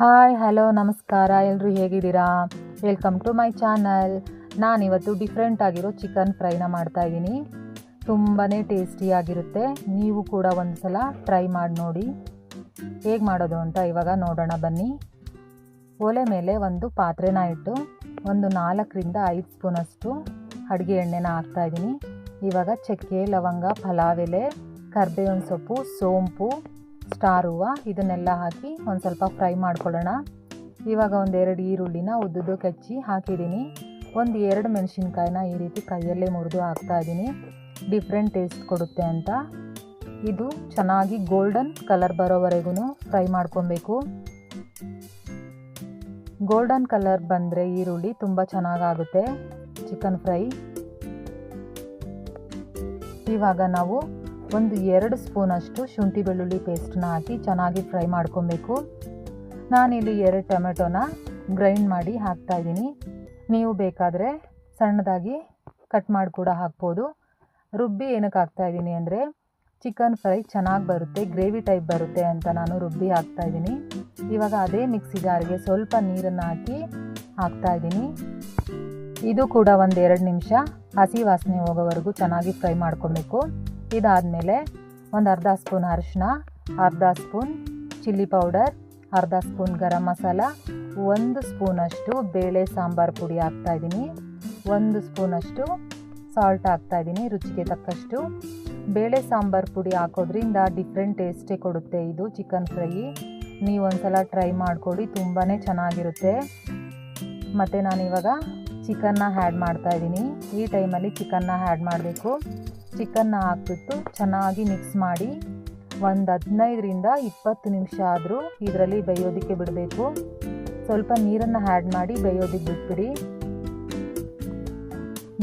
Hi, hello, ನಮಸ್ಕಾರ. ಎಲ್ಲರೂ ಹೇಗಿದ್ದೀರಾ? ವೆಲ್ಕಮ್ ಟು ಮೈ ಚಾನಲ್ ನಾನಿವತ್ತು ಡಿಫ್ರೆಂಟ್ ಆಗಿರೋ ಚಿಕನ್ ಫ್ರೈನ ಮಾಡ್ತಾಯಿದ್ದೀನಿ ತುಂಬಾ ಟೇಸ್ಟಿಯಾಗಿರುತ್ತೆ ನೀವು ಕೂಡ ಒಂದು ಸಲ ಟ್ರೈ ಮಾಡಿ ನೋಡಿ. ಹೇಗೆ ಮಾಡೋದು ಅಂತ ಇವಾಗ ನೋಡೋಣ ಬನ್ನಿ. ಒಲೆ ಮೇಲೆ ಒಂದು ಪಾತ್ರೆನ ಇಟ್ಟು, ಒಂದು ನಾಲ್ಕರಿಂದ ಐದು ಸ್ಪೂನಷ್ಟು ಅಡುಗೆ ಎಣ್ಣೆನ ಹಾಕ್ತಾಯಿದ್ದೀನಿ ಇವಾಗ ಚಕ್ಕೆ, ಲವಂಗ, ಪಲಾವ್ ಎಲೆ, ಕರ್ಬೇವಿನ ಸೊಪ್ಪು, ಸೋಂಪು ಸ್ಟಾರ್ ಹೂವು ಇದನ್ನೆಲ್ಲ ಹಾಕಿ ಒಂದು ಸ್ವಲ್ಪ ಫ್ರೈ ಮಾಡ್ಕೊಳ್ಳೋಣ. ಇವಾಗ ಒಂದೆರಡು ಈರುಳ್ಳಿನ ಉದ್ದುದ್ದು ಕಚ್ಚಿ ಹಾಕಿದ್ದೀನಿ. ಒಂದು ಎರಡು ಮೆಣಸಿನ್ಕಾಯಿನ ಈ ರೀತಿ ಕೈಯಲ್ಲೇ ಮುರಿದು ಹಾಕ್ತಾಯಿದ್ದೀನಿ ಡಿಫ್ರೆಂಟ್ ಟೇಸ್ಟ್ ಕೊಡುತ್ತೆ ಅಂತ. ಇದು ಚೆನ್ನಾಗಿ ಗೋಲ್ಡನ್ ಕಲರ್ ಬರೋವರೆಗೂ ಫ್ರೈ ಮಾಡ್ಕೊಬೇಕು. ಗೋಲ್ಡನ್ ಕಲರ್ ಬಂದರೆ ಈರುಳ್ಳಿ ತುಂಬ ಚೆನ್ನಾಗಾಗುತ್ತೆ. Chicken fry. ಇವಾಗ ನಾವು ಒಂದು ಎರಡು ಸ್ಪೂನಷ್ಟು ಶುಂಠಿ ಬೆಳ್ಳುಳ್ಳಿ ಪೇಸ್ಟನ್ನ ಹಾಕಿ ಚೆನ್ನಾಗಿ ಫ್ರೈ ಮಾಡ್ಕೊಬೇಕು. ನಾನಿಲ್ಲಿ ಎರಡು ಟೊಮೆಟೊನ ಗ್ರೈಂಡ್ ಮಾಡಿ ಹಾಕ್ತಾಯಿದ್ದೀನಿ ನೀವು ಬೇಕಾದರೆ ಸಣ್ಣದಾಗಿ ಕಟ್ ಮಾಡಿ ಕೂಡ ಹಾಕ್ಬೋದು. ರುಬ್ಬಿ ಏನಕ್ಕೆ ಹಾಕ್ತಾಯಿದ್ದೀನಿ ಅಂದರೆ ಚಿಕನ್ ಫ್ರೈ ಚೆನ್ನಾಗಿ ಬರುತ್ತೆ ಗ್ರೇವಿ ಟೈಪ್ ಬರುತ್ತೆ ಅಂತ ನಾನು ರುಬ್ಬಿ ಹಾಕ್ತಾಯಿದ್ದೀನಿ ಇವಾಗ ಅದೇ ಮಿಕ್ಸಿ ಜಾರಿಗೆ ಸ್ವಲ್ಪ ನೀರನ್ನು ಹಾಕಿ ಹಾಕ್ತಾಯಿದ್ದೀನಿ ಇದು ಕೂಡ ಒಂದು ಎರಡು ನಿಮಿಷ ಹಸಿ ವಾಸನೆ ಹೋಗೋವರೆಗೂ ಚೆನ್ನಾಗಿ ಫ್ರೈ ಮಾಡ್ಕೊಬೇಕು. ಇದಾದಮೇಲೆ ಒಂದು ಅರ್ಧ ಸ್ಪೂನ್ ಅರಿಶಿನ ಅರ್ಧ ಸ್ಪೂನ್ ಚಿಲ್ಲಿ ಪೌಡರ್, ಅರ್ಧ ಸ್ಪೂನ್ ಗರಂ ಮಸಾಲ, ಒಂದು ಸ್ಪೂನಷ್ಟು ಬೇಳೆ ಸಾಂಬಾರು ಪುಡಿ ಹಾಕ್ತಾಯಿದ್ದೀನಿ ಒಂದು ಸ್ಪೂನಷ್ಟು ಸಾಲ್ಟ್ ಹಾಕ್ತಾಯಿದ್ದೀನಿ ರುಚಿಗೆ ತಕ್ಕಷ್ಟು. ಬೇಳೆ ಸಾಂಬಾರು ಪುಡಿ ಹಾಕೋದ್ರಿಂದ ಡಿಫ್ರೆಂಟ್ ಟೇಸ್ಟೇ ಕೊಡುತ್ತೆ ಇದು ಚಿಕನ್ ಫ್ರೈ ನೀವು ಒಂದ್ಸಲ ಟ್ರೈ ಮಾಡಿಕೊಡಿ ತುಂಬಾ ಚೆನ್ನಾಗಿರುತ್ತೆ. ಮತ್ತು ನಾನಿವಾಗ ಚಿಕನ್ನ ಹ್ಯಾಡ್ ಮಾಡ್ತಾಯಿದ್ದೀನಿ ಈ ಟೈಮಲ್ಲಿ ಚಿಕನ್ನ ಹ್ಯಾಡ್ ಮಾಡಬೇಕು. ಚಿಕನ್ನ ಹಾಕ್ಬಿಟ್ಟು ಚೆನ್ನಾಗಿ ಮಿಕ್ಸ್ ಮಾಡಿ ಒಂದು ಹದಿನೈದರಿಂದ ಇಪ್ಪತ್ತು ನಿಮಿಷ ಆದರೂ ಇದರಲ್ಲಿ ಬೇಯೋದಕ್ಕೆ ಬಿಡಬೇಕು. ಸ್ವಲ್ಪ ನೀರನ್ನು ಹ್ಯಾಡ್ ಮಾಡಿ ಬೇಯೋದಕ್ಕೆ ಬಿಟ್ಬಿಡಿ.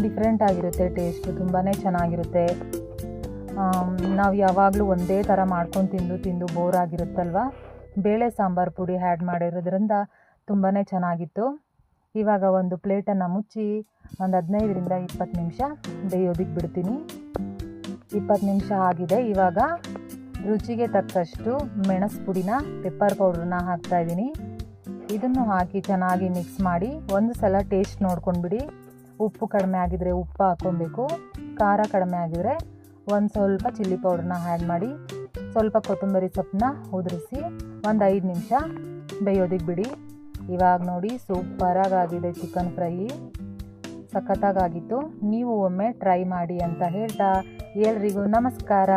ಡಿಫ್ರೆಂಟ್ ಆಗಿರುತ್ತೆ ಟೇಸ್ಟು ತುಂಬಾ ಚೆನ್ನಾಗಿರುತ್ತೆ. ನಾವು ಯಾವಾಗಲೂ ಒಂದೇ ಥರ ಮಾಡ್ಕೊಂಡು ತಿಂದು ತಿಂದು ಬೋರ್ ಆಗಿರುತ್ತಲ್ವ? ಬೇಳೆ ಸಾಂಬಾರು ಪುಡಿ ಹ್ಯಾಡ್ ಮಾಡಿರೋದ್ರಿಂದ ತುಂಬಾ ಚೆನ್ನಾಗಿತ್ತು. ಇವಾಗ ಒಂದು ಪ್ಲೇಟನ್ನು ಮುಚ್ಚಿ ಒಂದು ಹದಿನೈದರಿಂದ ಇಪ್ಪತ್ತು ನಿಮಿಷ ಬೇಯೋದಿಕ್ಕೆ ಬಿಡ್ತೀನಿ. ಇಪ್ಪತ್ತು ನಿಮಿಷ ಆಗಿದೆ. ಇವಾಗ ರುಚಿಗೆ ತಕ್ಕಷ್ಟು ಮೆಣಸು ಪುಡಿನ ಪೆಪ್ಪರ್ ಪೌಡ್ರನ್ನ ಹಾಕ್ತಾಯಿದ್ದೀನಿ ಇದನ್ನು ಹಾಕಿ ಚೆನ್ನಾಗಿ ಮಿಕ್ಸ್ ಮಾಡಿ ಒಂದು ಸಲ ಟೇಸ್ಟ್ ನೋಡ್ಕೊಂಡ್ಬಿಡಿ. ಉಪ್ಪು ಕಡಿಮೆ ಆಗಿದರೆ ಉಪ್ಪು ಹಾಕ್ಕೊಬೇಕು. ಖಾರ ಕಡಿಮೆ ಆಗಿದರೆ ಒಂದು ಸ್ವಲ್ಪ ಚಿಲ್ಲಿ ಪೌಡ್ರನ್ನ ಆ್ಯಡ್ ಮಾಡಿ, ಸ್ವಲ್ಪ ಕೊತ್ತಂಬರಿ ಸೊಪ್ಪನ್ನ ಉದುರಿಸಿ ಒಂದು ಐದು ನಿಮಿಷ ಬೇಯೋದಿಕ್ಕೆ ಬಿಡಿ. ಇವಾಗ ನೋಡಿ ಸೂಪರಾಗಾಗಿದೆ ಚಿಕನ್ ಫ್ರೈ. ಸಖತ್ತಾಗಿತ್ತು ನೀವು ಒಮ್ಮೆ ಟ್ರೈ ಮಾಡಿ ಅಂತ ಹೇಳ್ತಾ ಎಲ್ರಿಗೂ ನಮಸ್ಕಾರ.